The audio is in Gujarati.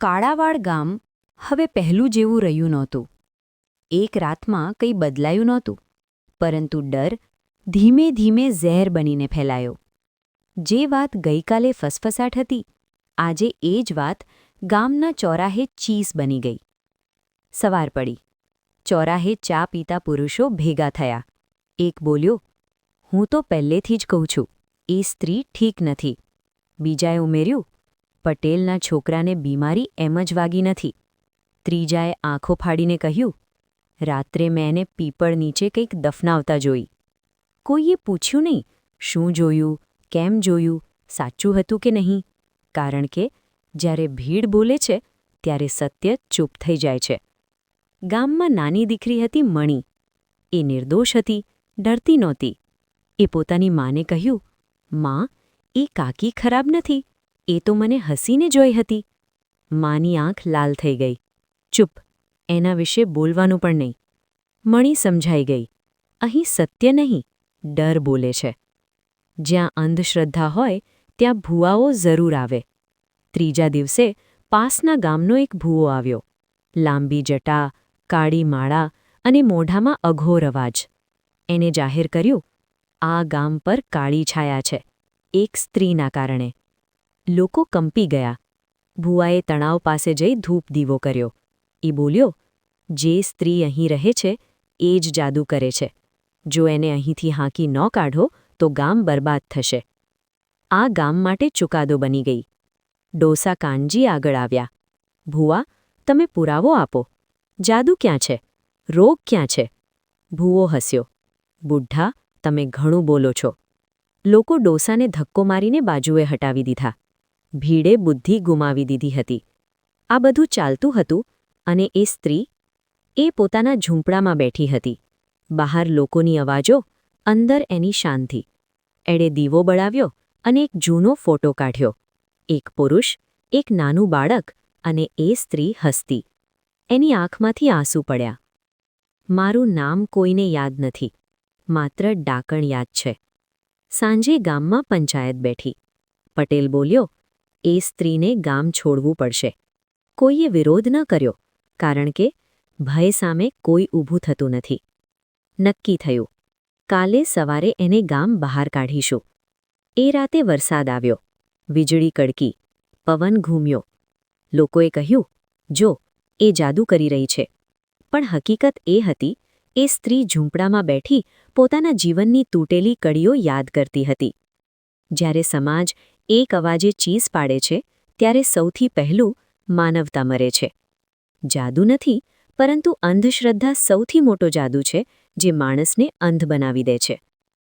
કાળાવાડ ગામ હવે પહેલું જેવું રહ્યું નહોતું. એક રાતમાં કંઈ બદલાયું નહોતું, પરંતુ ડર ધીમે ધીમે ઝેર બનીને ફેલાયો. જે વાત ગઈકાલે ફસફસાટ હતી, આજે એ જ વાત ગામના ચોરાહે ચીસ બની ગઈ. સવાર પડી. ચોરાહે ચા પીતા પુરુષો ભેગા થયા. એક બોલ્યો, હું તો પહેલેથી જ કહું છું, એ સ્ત્રી ઠીક નથી. બીજાએ ઉમેર્યું પટેલના છોકરાને બીમારી એમ જ વાગી નથી. ત્રીજાએ આંખો ફાડીને કહ્યું, રાત્રે મેં એને પીપળ નીચે કંઈક દફનાવતા જોઈ. કોઈએ પૂછ્યું નહીં, શું જોયું, કેમ જોયું, સાચું હતું કે નહીં? કારણ કે જ્યારે ભીડ બોલે છે, ત્યારે સત્ય ચૂપ થઈ જાય છે. ગામમાં નાની દીકરી હતી મણી. એ નિર્દોષ હતી, ડરતી નહોતી. એ પોતાની માને કહ્યું, માં, એ કાકી ખરાબ નથી. એ તો મને હસીને જોઈ હતી. માની આંખ લાલ થઈ ગઈ. ચૂપ. એના વિશે બોલવાનું પણ નહીં. મણી સમજાઈ ગઈ. અહીં સત્ય નહીં, ડર બોલે છે. જ્યાં અંધશ્રદ્ધા હોય, ત્યાં ભૂવાઓ જરૂર આવે. ત્રીજા દિવસે પાસના ગામનો એક ભૂવો આવ્યો. લાંબી જટા, કાળી માળા અને મોઢામાં અઘોર અવાજ. એને જાહેર કર્યું, આ ગામ પર કાળી છાયા છે. એક સ્ત્રીના કારણે. લોકો કંપી ગયા. ભુવાએ તણાવ પાસે જઈ ધૂપ દીવો કર્યો. એ બોલ્યો, જે સ્ત્રી અહીં રહે છે, એ જ જાદુ કરે છે. જો એને અહીંથી હાંકી ન કાઢો, તો ગામ બરબાદ થશે. આ ગામ માટે ચુકાદો બની ગઈ. ડોસા કાનજી આગળ આવ્યા. ભુવા તમે પુરાવો આપો. જાદુ ક્યાં છે? રોગ ક્યાં છે? ભૂવો હસ્યો. બુઢ્ઢા તમે ઘણું બોલો છો. લોકો ડોસાને ધક્કો મારીને બાજુએ હટાવી દીધા. ભીડે બુદ્ધિ ગુમાવી દીધી હતી. આ બધું ચાલતું હતું અને એ સ્ત્રી એ પોતાના ઝૂંપડામાં બેઠી હતી. બહાર લોકોની અવાજો, અંદર એની શાંતિ. એણે દીવો બળાવ્યો અને એક જૂનો ફોટો કાઢ્યો. એક પુરુષ, એક નાનું બાળક અને એ સ્ત્રી હસતી. એની આંખમાંથી આંસુ પડ્યા. મારું નામ કોઈને યાદ નથી. માત્ર ડાકણ યાદ છે. સાંજે ગામમાં પંચાયત બેઠી. પટેલ બોલ્યો એ સ્ત્રીને ગામ છોડવું પડશે. કોઈએ વિરોધ ન કર્યો, કારણ કે ભય સામે કોઈ ઊભું થતું નથી. નક્કી થયું. કાલે સવારે એને ગામ બહાર કાઢીશું. એ રાતે વરસાદ આવ્યો. વીજળી કડકી. પવન ઘૂમ્યો. લોકોએ કહ્યું, જો, એ જાદુ કરી રહી છે. પણ હકીકત એ હતી, એ સ્ત્રી ઝૂંપડામાં બેઠી પોતાના જીવનની તૂટેલી કડીઓ યાદ કરતી હતી. જ્યારે સમાજ એક અવાજે ચીસ પાડે છે, ત્યારે સૌથી પહેલું માનવતા મરે છે. જાદુ નથી, પરંતુ અંધશ્રદ્ધા સૌથી મોટો જાદુ છે, જે માણસને અંધ બનાવી દે છે.